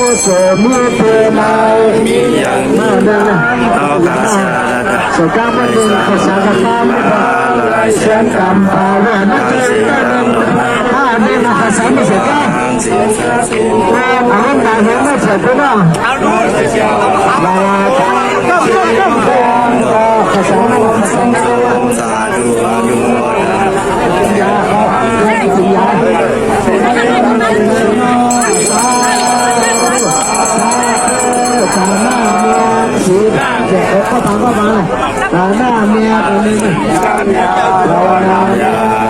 กุศลมีเพื่อมามีอย่างนี้นะเอากาชาสกามันดึงภาษากรรมเสียงกรรมปาระ เจ็บก็ฟังก็มาตาหน้าเมียตัวนี้เรานา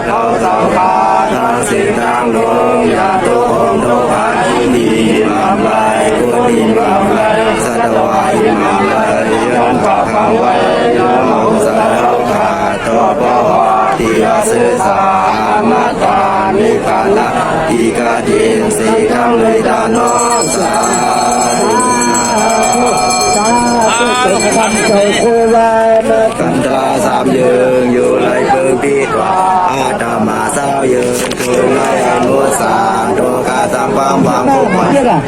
เขาสังฆาทาสิทางลงยาตุโอมโตภาดีมามไลกุฏิมามไลสัตวายมามไลยันปะปังไว้ยามุสัตว์ขาตัวปะวาติยาสืสามาตานิกานะอีกาดินสีขังเลยดานอ ธุสุขสันต์ใจคุวานกันตราสามยืงอยู่ไรเพิ่งปีกว่าอาตมาสาวยืงคือไงมุสามโดกาสังความความคุ้ม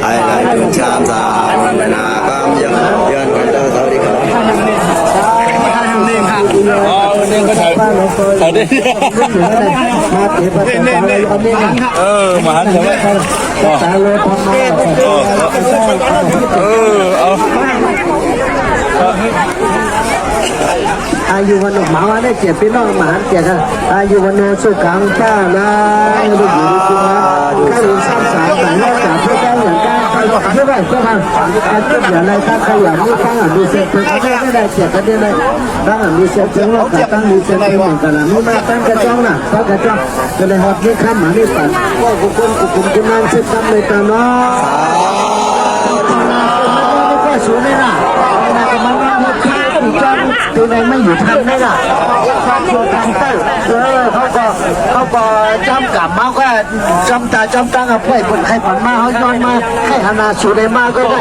ไอ้ไรถึงชามสามนากรรมยังยันกันเตอร์สวัสดีครับอ๋อเนี่ยก็ถ่ายบ้านเราเคยถ่ายได้าเก็บมาตาเลยอันนี้นะเออมาหันใช่ไหมตาเลยทำมาเออเอา อายุวันหมาวันได้เจ็บพี่น้องหมาเจ็บอายุวันโนสุขังชาลาดูอยู่ดีจริงนะข้าหลวงสร้างสารแต่อกจากเพื่อได้อย่างการใครไม่ได้ก็ทำการเก็บอย่างไรตั้งขยันนี่ตั้งอะมีเสียงเพลงไม่ไม่ได้เจ็บกันได้เลยตั้งอะมีเสียงเพลงเราตั้งมีเสียงเพลงเหมือนกันละนี่มาตั้งกระจ้องน่ะตั้งกระจ้องก็เลยหอบนี่ข้ามหมานี่ปั่นว่ากุกุนกุกุนกุนานเช็ดตั้งเลยตาน้องสูงเลยนะก็มันว่ามันข้าม จ้องตัวไหนไม่อยู่ทันไม่ล่ะความชัวทางเต้เออเขาก็เขาก็จำกับมาก็จำตาจำตังกับเพื่อนคนใครผ่านมาเขาย้อนมาให้ฮานาสูได้มาก็ได้